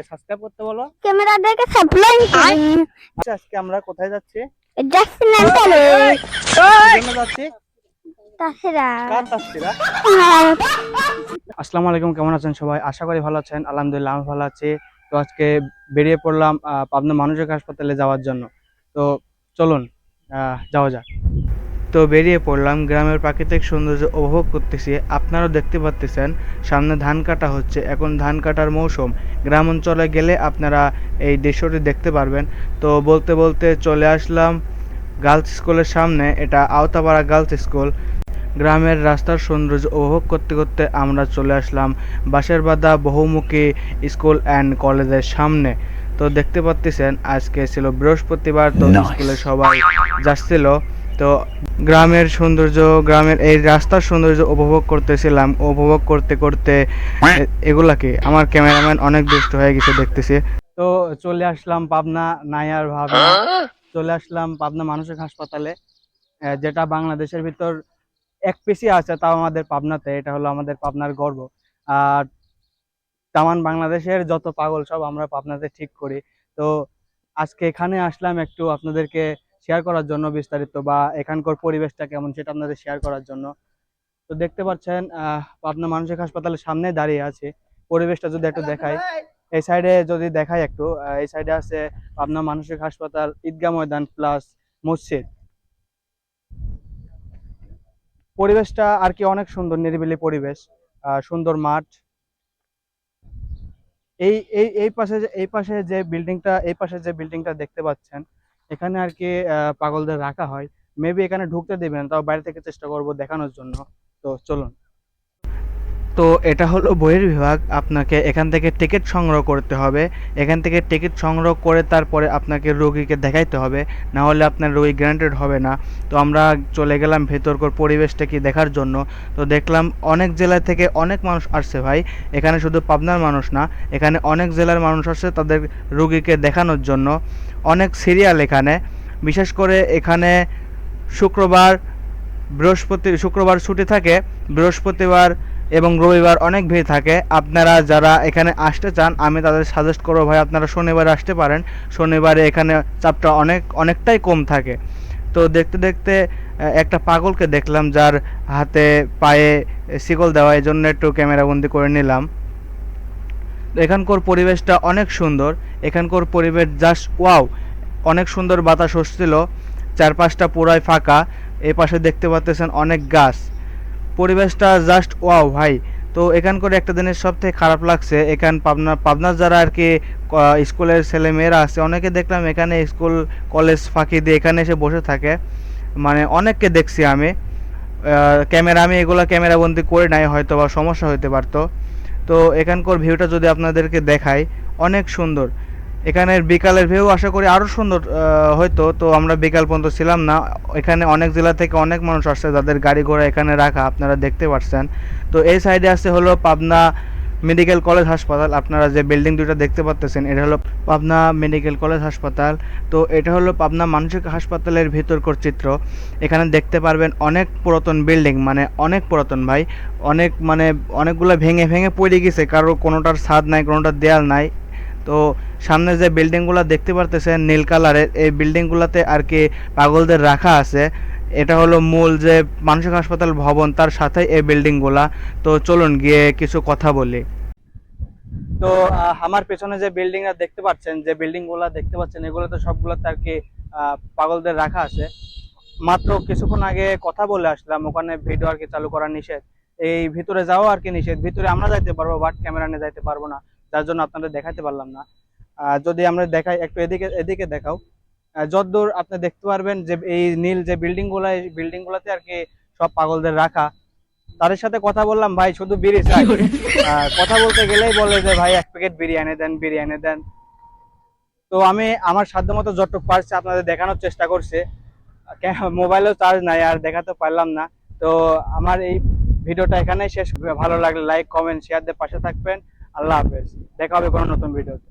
Subscribe করতে বলো। Camera supply আচ্ছা, আজকে আমরা কোথায় যাচ্ছি? যাচ্ছি না চলে যাচ্ছি। তাছাড়া কার তাসকিরা আসসালামু আলাইকুম কেমন আছেন সবাই? আশা করি ভালো আছেন। আলহামদুলিল্লাহ আমি ভালো আছি। তো আজকে বেরিয়ে পড়লাম আহ, পাবনা মানসিক হাসপাতালে যাওয়ার জন্য। তো চলুন আহ, যাওয়া যাক। তো বেরিয়ে পড়লাম গ্রামের প্রাকৃতিক সৌন্দর্য উপভোগ করতেছি। আপনারাও দেখতে পাচ্তেছেন সামনে ধান কাটা হচ্ছে। এখন ধান কাটার মৌসুম। গ্রাম অঞ্চলে গেলে আপনারা এই দৃশ্যটি দেখতে পারবেন। তো বলতে বলতে চলে আসলাম গার্লস স্কুলের সামনে। এটা আওতাপাড়া গার্লস স্কুল। গ্রামের রাস্তার সৌন্দর্য উপভোগ করতে করতে আমরা চলে আসলাম বাঁশের বাঁধা বহুমুখী স্কুল অ্যান্ড কলেজের সামনে। তো দেখতে পাচ্ছেন আজকে ছিল বৃহস্পতিবার তো স্কুলে সবাই যাচ্ছিল। তো গ্রামের সৌন্দর্য গ্রামের এই রাস্তার সৌন্দর্য উপভোগ করতেছিলাম। উপভোগ করতে করতে এ- এগুলাকে আমার ক্যামেরাম্যান অনেক দুষ্ট হয়ে গেছে দেখতেছি। তো চলে আসলাম পাবনা নায়ার ভাবনা চলে আসলাম পাবনা মানসিক হাসপাতালে যেটা বাংলাদেশের ভিতর এক পিসি আছে তাও আমাদের পাবনাতে এটা হলো আমাদের পাবনার গর্ব। আর তামান বাংলাদেশের যত পাগল সব আমরা পাবনাতে ঠিক করি। তো আজকে এখানে আসলাম একটু আপনাদেরকে শেয়ার করার জন্য বিস্তারিত বা এখানকার পরিবেশটা কেমন সেটা আপনাদের শেয়ার করার জন্য। তো দেখতে পাচ্ছেন আহ, পাবনা মানসিক হাসপাতালের সামনে দাঁড়িয়ে আছে। পরিবেশটা যদি একটু দেখায় এই সাইডে যদি দেখায় একটু এই সাইডে আছে পাবনা মানসিক হাসপাতাল ঈদগাহ ময়দান প্লাস মসজিদ। পরিবেশটা আর কি অনেক সুন্দর নিরিবিলি পরিবেশ আহ, সুন্দর মাঠ। এই এই এই পাশে এই পাশে যে বিল্ডিংটা এই পাশে যে বিল্ডিংটা দেখতে পাচ্ছেন এখানে আর কি পাগলদের রাখা হয়। মেবি এখানে ঢুকতে দেবেন তাও বাইরে থেকে চেষ্টা করব দেখানোর জন্য। তো চলুন। তো এটা হলো বইয়ের বিভাগ। আপনাকে এখান থেকে টিকিট সংগ্রহ করতে হবে। এখান থেকে টিকিট সংগ্রহ করে তারপরে আপনাকে রোগীকে দেখাইতে হবে। না হলে আপনার রোগী গ্রান্টেড হবে না। তো আমরা চলে গেলাম ভেতরকার পরিবেশটা কি দেখার জন্য। তো দেখলাম অনেক জেলা থেকে অনেক মানুষ আসছে ভাই। এখানে শুধু পাবনার মানুষ না, এখানে অনেক জেলার মানুষ আসছে তাদের রোগীকে দেখানোর জন্য। অনেক সিরিয়াল এখানে। বিশেষ করে এখানে শুক্রবার বৃহস্পতি শুক্রবার ছুটি থাকে। বৃহস্পতিবার এবং রবিবার অনেক ভিড় থাকে। আপনারা যারা এখানে আসতে চান, আমি তাদের সাজেস্ট করব ভাই, আপনারা শনিবারে আসতে পারেন। শনিবারে এখানে চাপটা অনেক, অনেকটাই কম থাকে। তো দেখতে দেখতে একটা পাগলকে দেখলাম যার হাতে পায়ে শিকল দেওয়া এই জন্য একটু ক্যামেরাবন্দি করে নিলাম। এখানকার পরিবেশটা অনেক সুন্দর। এখানকার পরিবেশ জাস্ট ওয়াও অনেক সুন্দর বাতাস হচ্ছিল। চারপাশটা পুরাই ফাঁকা। এই পাশে দেখতে পাচ্ছেন অনেক গাছ। পরিবেশটা জাস্ট ওয়াও ভাই। তো এখানকার একটা দিনের সব থেকে খারাপ লাগছে, এখান পাবনা, পাবনার যারা আর কি স্কুলের ছেলে মেয়েরা আছে, অনেকে দেখলাম এখানে স্কুল, কলেজ ফাঁকি দিয়ে এখানে এসে বসে থাকে। মানে অনেককে দেখছি আমি। ক্যামেরা, আমি এগুলো ক্যামেরা বন্দি করে নাই, হয়তো বা সমস্যা হতে পারতো। তো এখানকার ভিউটা যদি আপনাদেরকে দেখাই, অনেক সুন্দর। এখানের বিকালের ভিউ আশা করি আরও সুন্দর হয়তো, তো আমরা বিকাল পর্যন্ত ছিলাম না। এখানে অনেক জেলা থেকে অনেক মানুষ আসছে যাদের গাড়ি ঘোড়া এখানে রাখা, আপনারা দেখতে পাচ্ছেন তো এই সাইডে আছে হলো পাবনা মেডিকেল কলেজ হাসপাতাল, আপনারা যে বিল্ডিং দুটো দেখতে পাচ্ছেন এটা হলো পাবনা মেডিকেল কলেজ হাসপাতাল। তো এটা হলো পাবনা মানসিক হাসপাতালের ভিতরকার চিত্র। এখানে দেখতে পারবেন অনেক পুরাতন বিল্ডিং মানে অনেক পুরাতন ভাই। অনেক মানে অনেকগুলো ভেঙে ভেঙে পড়ে গেছে, কারও কোনোটার ছাদ নাই, কোনোটার দেয়াল নাই। তো সামনে যে বিল্ডিংগুলো দেখতে পারতেছেন নীল কালারের, এই বিল্ডিংগুলোতে আর কি পাগলদের রাখা আছে। এটা হলো মূল যে মানসিক হাসপাতাল ভবন, তার সাথে এই বিল্ডিংগুলা। তো চলুন গিয়ে কিছু কথা বলি। তো আমার পেছনে যে বিল্ডিং দেখতে পাচ্ছেন, যে বিল্ডিংগুলা দেখতে পাচ্ছেন, এগুলোতে সবগুলোতে আর কি পাগলদের রাখা আছে। মাত্র কিছুক্ষণ আগে কথা বলে আসলাম, ওখানে ভিডিও আর কি চালু করা নিষেধ। এই ভিতরে যাওয়া আর কি নিষেধ। ভিতরে আমরা যাইতে পারব, বাট ক্যামেরা নিয়ে যাইতে পারব না। যার জন্য আপনাদের দেখাতে পারলাম না। যদি আমরা দেখাই একটু এদিকে এদিকে দেখাও। যতদূর আপনি দেখতে পারবেন যে এই নীল যে বিল্ডিংগুলা এই বিল্ডিং গুলাতে আর কি সব পাগলদের রাখা। তাদের সাথে কথা বললাম ভাই শুধু বিড়ি চাই। কথা বলতে গেলেই বলে যে ভাই এক প্যাকেট বিরিয়ানি দেন বিরিয়ানি দেন। তো আমি আমার সাধ্য মতো যতটুকু পারছি আপনাদের দেখানোর চেষ্টা করছি। মোবাইলেও চার্জ নাই আর দেখাতে পারলাম না। তো আমার এই ভিডিওটা এখানেই শেষ। ভালো লাগলে লাইক কমেন্ট শেয়ার দিয়ে পাশে থাকবেন। আল্লাহ হাফেজ। দেখা হবে কোনো নতুন ভিডিওতে।